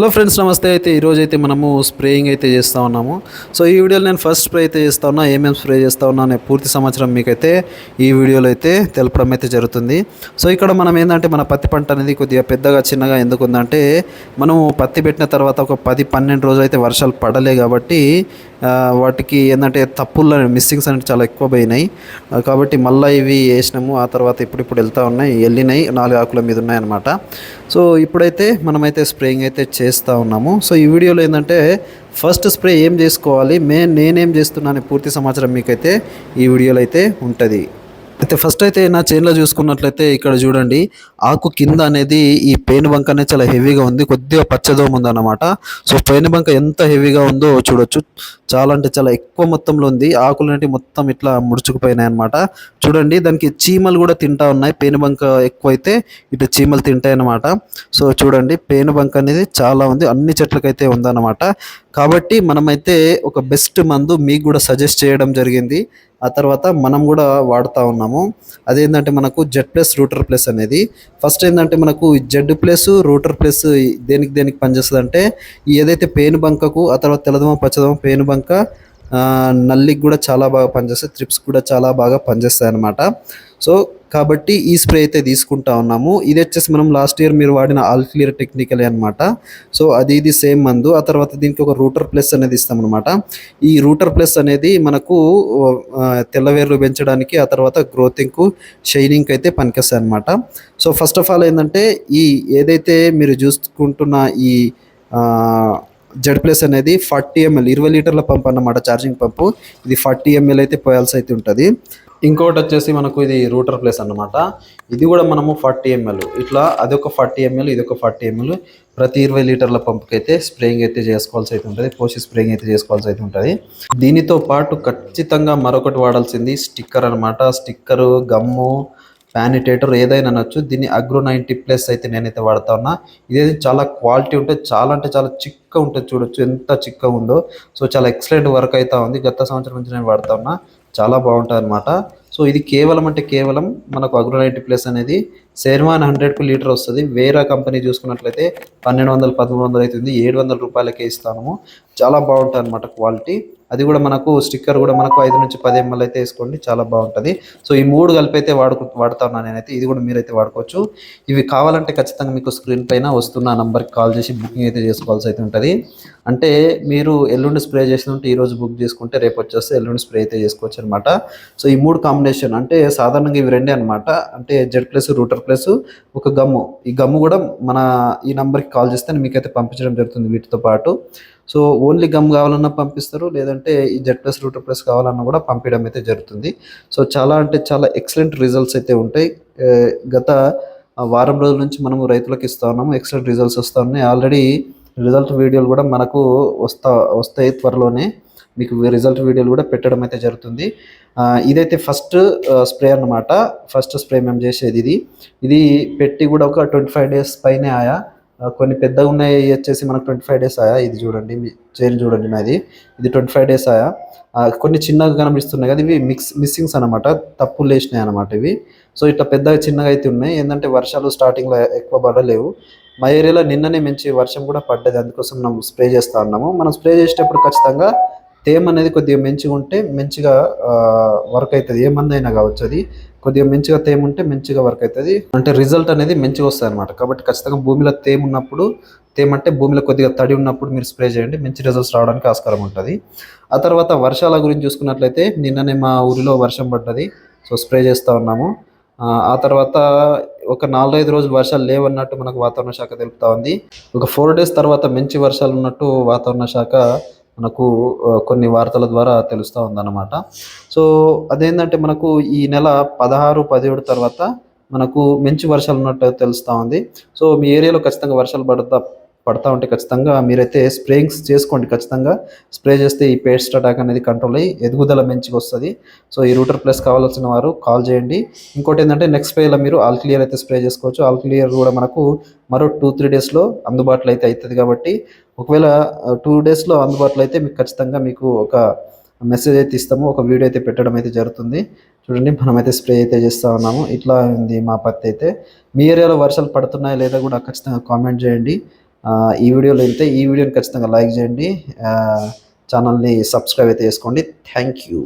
Hello friends నమస్తే. అయితే ఈరోజు అయితే మనము స్ప్రేయింగ్ అయితే చేస్తూ ఉన్నాము. సో ఈ వీడియోలో నేను ఫస్ట్ స్ప్రే అయితే చేస్తూ ఉన్నా ఏమేమి స్ప్రే చేస్తూ ఉన్నా అనే పూర్తి సమాచారం మీకైతే ఈ వీడియోలో అయితే తెలపడం అయితే జరుగుతుంది. సో ఇక్కడ మనం ఏంటంటే మన పత్తి పంట అనేది కొద్దిగా పెద్దగా చిన్నగా ఎందుకు ఉందంటే మనము పత్తి పెట్టిన తర్వాత ఒక పది పన్నెండు రోజులు అయితే వర్షాలు పడలే కాబట్టి వాటికి ఏంటంటే తప్పులు మిస్సింగ్స్ అనేవి చాలా ఎక్కువ పోయినాయి. కాబట్టి మళ్ళీ ఇవి వేసినాము. ఆ తర్వాత ఇప్పుడు ఇప్పుడు వెళ్తూ ఉన్నాయి. వెళ్ళినాయి. నాలుగు ఆకుల మీద ఉన్నాయన్నమాట సో ఇప్పుడైతే మనమైతే స్ప్రేయింగ్ అయితే చేస్తూ ఉన్నాము. సో ఈ వీడియోలో ఏంటంటే ఫస్ట్ స్ప్రే ఏం చేసుకోవాలి? మే నేనేం చేస్తున్నాను పూర్తి సమాచారం మీకైతే ఈ వీడియోలో అయితే ఉంటుంది. అయితే ఫస్ట్ అయితే నా చైన్లో చూసుకున్నట్లయితే ఇక్కడ చూడండి ఆకు కింద అనేది ఈ పేను బంక అనేది చాలా హెవీగా ఉంది కొద్దిగా పచ్చదోమ ఉందన్నమాట. సో పేను బంక ఎంత హెవీగా ఉందో చూడొచ్చు. చాలా అంటే చాలా ఎక్కువ మొత్తంలో ఉంది. ఆకులు అనేవి మొత్తం ఇట్లా ముడుచుకుపోయినాయి అనమాట చూడండి దానికి చీమలు కూడా తింటా ఉన్నాయి. పేను బంక ఎక్కువైతే ఇటు చీమలు తింటాయి అన్నమాట. సో చూడండి పేను బంక అనేది చాలా ఉంది. అన్ని చెట్లకైతే ఉందన్నమాట. కాబట్టి మనమైతే ఒక బెస్ట్ మందు మీకు కూడా సజెస్ట్ చేయడం జరిగింది. ఆ తర్వాత మనం కూడా వాడుతూ ఉన్నాము. అదేంటంటే మనకు జెడ్ ప్లస్ రూటర్ ప్లస్ అనేది ఫస్ట్ ఏంటంటే మనకు జెడ్ ప్లస్ రూటర్ ప్లస్ దేనికి దేనికి పనిచేస్తుంది అంటే ఏదైతే పేను బంకకు ఆ తర్వాత తెల్లదమ పచ్చదమ పేను బంక నల్లికి కూడా చాలా బాగా పనిచేస్తాయి త్రిప్స్ కూడా చాలా బాగా పనిచేస్తాయి అన్నమాట సో కాబట్టి ఈ స్ప్రే అయితే తీసుకుంటా ఉన్నాము. ఇది వచ్చేసి మనం లాస్ట్ ఇయర్ మీరు వాడిన ఆల్క్లియర్ టెక్నికలే టెక్నికల్ అనమాట సో అది ఇది సేమ్ మందు. ఆ తర్వాత దీనికి ఒక రూటర్ ప్లస్ అనేది ఇస్తాం అనమాట ఈ రూటర్ ప్లస్ అనేది మనకు తెల్లవేర్లు పెంచడానికి ఆ తర్వాత గ్రోతింగ్కు షైనింగ్ అయితే పనికొస్తాయి అనమాట సో ఫస్ట్ ఆఫ్ ఆల్ ఏంటంటే ఈ ఏదైతే మీరు చూసుకుంటున్న ఈ జెడ్ ప్లస్ అనేది ఫార్టీ ఎంఎల్ ఇరవై లీటర్ల పంప్ అన్నమాట ఛార్జింగ్ పంపు ఇది ఫార్టీ ఎంఎల్ అయితే పోయాల్సి అయితే ఉంటుంది. ఇంకొకటి వచ్చేసి మనకు ఇది రూటర్ ప్లేస్ అన్నమాట. ఇది కూడా మనము ఫార్టీ ఎంఎల్. ఇట్లా అదొక ఫార్టీ ఎంఎల్ ఇది ఒక ఫార్టీ ఎంఎల్. ప్రతి ఇరవై లీటర్ల పంప్కి అయితే స్ప్రేయింగ్ అయితే చేసుకోవాల్సి అయితే ఉంటుంది. పోసి స్ప్రేయింగ్ అయితే చేసుకోవాల్సి అయితే ఉంటుంది. దీనితో పాటు ఖచ్చితంగా మరొకటి వాడాల్సింది స్టిక్కర్ అనమాట స్టిక్కరు గమ్ము ప్యానిటేటర్ ఏదైనా అనొచ్చు. దీన్ని అగ్రో నైంటీ ప్లస్ అయితే నేనైతే వాడుతా ఉన్నా. ఇదైతే చాలా క్వాలిటీ ఉంటుంది చాలా అంటే చాలా చిక్క ఉంటుంది చూడొచ్చు. ఎంత చిక్క ఉందో. సో చాలా ఎక్సలెంట్ వర్క్ అయితే ఉంది. గత సంవత్సరం నుంచి నేను వాడుతా ఉన్నా. చాలా బాగుంటుంది అనమాట సో ఇది కేవలం అంటే కేవలం మనకు అగ్రో నైంటీ ప్లస్ అనేది శర్మాన్ హండ్రెడ్కు లీటర్ వస్తుంది. వేరే కంపెనీ చూసుకున్నట్లయితే పన్నెండు వందలు పదమూడు వందలు అవుతుంది. ఏడు వందల రూపాయలకే ఇస్తాము. చాలా బాగుంటుంది అనమాట క్వాలిటీ. అది కూడా మనకు స్టిక్కర్ కూడా మనకు ఐదు నుంచి పది ఎంఎల్ అయితే వేసుకోండి చాలా బాగుంటుంది. సో ఈ మూడు కలిపి అయితే వాడుకు వాడుతా ఉన్నాను నేనైతే ఇది కూడా మీరైతే వాడుకోవచ్చు. ఇవి కావాలంటే ఖచ్చితంగా మీకు స్క్రీన్ పైన వస్తున్న నంబర్కి కాల్ చేసి బుకింగ్ అయితే చేసుకోవాల్సి అయితే ఉంటుంది. అంటే మీరు ఎల్లుండి స్ప్రే చేసినట్టు ఈరోజు బుక్ చేసుకుంటే రేపు వచ్చేస్తే ఎల్లుండి స్ప్రే అయితే చేసుకోవచ్చు అనమాట సో ఈ మూడు కాంబినేషన్ అంటే సాధారణంగా ఇవి రెండే అనమాట అంటే జెడ్ ప్లస్ రూటర్ ప్లస్ ఒక గమ్ము. ఈ గమ్ము కూడా మన ఈ నంబర్కి కాల్ చేస్తే మీకైతే పంపించడం జరుగుతుంది వీటితో పాటు. సో ఓన్లీ గమ్ కావాలన్నా పంపిస్తారు లేదంటే ఈ జెడ్ ప్లస్ రూటర్ ప్లస్ కావాలన్నా కూడా పంపించడం అయితే జరుగుతుంది. సో చాలా అంటే చాలా ఎక్సలెంట్ రిజల్ట్స్ అయితే ఉంటాయి. గత వారం రోజుల నుంచి మనము రైతులకు ఇస్తా ఉన్నాము. ఎక్సలెంట్ రిజల్ట్స్ వస్తూ ఉన్నాయి. ఆల్రెడీ రిజల్ట్ వీడియోలు కూడా మనకు వస్తా వస్తాయి త్వరలోనే. మీకు రిజల్ట్ వీడియోలు కూడా పెట్టడం అయితే జరుగుతుంది. ఇదైతే ఫస్ట్ స్ప్రే అన్నమాట. ఫస్ట్ స్ప్రే మేము చేసేది ఇది. ఇది పెట్టి కూడా ఒక ట్వంటీ ఫైవ్ డేస్ పైనే ఆయా. కొన్ని పెద్దగా ఉన్నాయి వచ్చేసి మనకు ట్వంటీ ఫైవ్ డేస్ ఆయా. ఇది చూడండి చైన్ చూడండి నాది ఇది ట్వంటీ ఫైవ్ డేస్ ఆయా. కొన్ని చిన్నగా కనిపిస్తున్నాయి కదా ఇవి మిక్స్ మిస్సింగ్స్ అనమాట తప్పులు లేచినాయి అనమాట ఇవి. సో ఇట్లా పెద్దగా చిన్నగా అయితే ఉన్నాయి. ఏంటంటే వర్షాలు స్టార్టింగ్లో ఎక్కువ పడలేవు. మా ఏరియాలో నిన్ననే మంచి వర్షం కూడా పడ్డది అందుకోసం మనం స్ప్రే చేస్తా ఉన్నాము. మనం స్ప్రే చేసేటప్పుడు ఖచ్చితంగా తేమ అనేది కొద్దిగా మంచిగా ఉంటే మంచిగా వర్క్ అవుతుంది. ఏ మంది అయినా కావచ్చు అది. కొద్దిగా మంచిగా తేమ ఉంటే మంచిగా వర్క్ అవుతుంది. అంటే రిజల్ట్ అనేది మంచిగా వస్తుంది అనమాట కాబట్టి ఖచ్చితంగా భూమిలో తేమ ఉన్నప్పుడు తేమ అంటే భూమిలో కొద్దిగా తడి ఉన్నప్పుడు మీరు స్ప్రే చేయండి. మంచి రిజల్ట్స్ రావడానికి ఆస్కారం ఉంటుంది. ఆ తర్వాత వర్షాల గురించి చూసుకున్నట్లయితే నిన్ననే మా ఊరిలో వర్షం పడ్డది. సో స్ప్రే చేస్తూ ఉన్నాము. ఆ, తర్వాత ఒక నాలుగైదు రోజులు వర్షాలు లేవన్నట్టు మనకు వాతావరణ శాఖ తెలుపుతా ఉంది. ఒక ఫోర్ డేస్ తర్వాత మంచి వర్షాలు ఉన్నట్టు వాతావరణ శాఖ మనకు కొన్ని వార్తల ద్వారా తెలుస్తూ ఉందన్నమాట. సో అదేంటంటే మనకు ఈ నెల పదహారు పదిహేడు తర్వాత మనకు మంచి వర్షాలు ఉన్నట్టు తెలుస్తూ ఉంది. సో మీ ఏరియాలో ఖచ్చితంగా వర్షాలు పడతా పడతా ఉంటే ఖచ్చితంగా మీరైతే స్ప్రేయింగ్స్ చేసుకోండి. ఖచ్చితంగా స్ప్రే చేస్తే ఈ పేస్ట్ అటాక్ అనేది కంట్రోల్ అయ్యి ఎదుగుదల మంచిగా వస్తుంది. సో ఈ రూటర్ ప్లస్ కావాల్సిన వారు కాల్ చేయండి. ఇంకోటి ఏంటంటే నెక్స్ట్ స్ప్రేలో మీరు ఆల్ క్లియర్ అయితే స్ప్రే చేసుకోవచ్చు. ఆల్ క్లియర్ కూడా మనకు మరో టూ త్రీ డేస్లో అందుబాటులో అయితే అవుతుంది కాబట్టి ఒకవేళ టూ డేస్లో అందుబాటులో అయితే మీకు ఖచ్చితంగా మీకు ఒక మెసేజ్ అయితే ఇస్తాము. ఒక వీడియో అయితే పెట్టడం అయితే జరుగుతుంది. చూడండి మనమైతే స్ప్రే అయితే చేస్తూ ఉన్నాము. ఇట్లా ఉంది మా పత్తి అయితే. మీ ఏరియాలో వర్షాలు పడుతున్నాయా లేదా కూడా ఖచ్చితంగా కామెంట్ చేయండి. ఈ వీడియోలో అయితే ఈ వీడియోని ఖచ్చితంగా లైక్ చేయండి. ఛానల్ని సబ్స్క్రైబ్ అయితే చేసుకోండి. Thank you.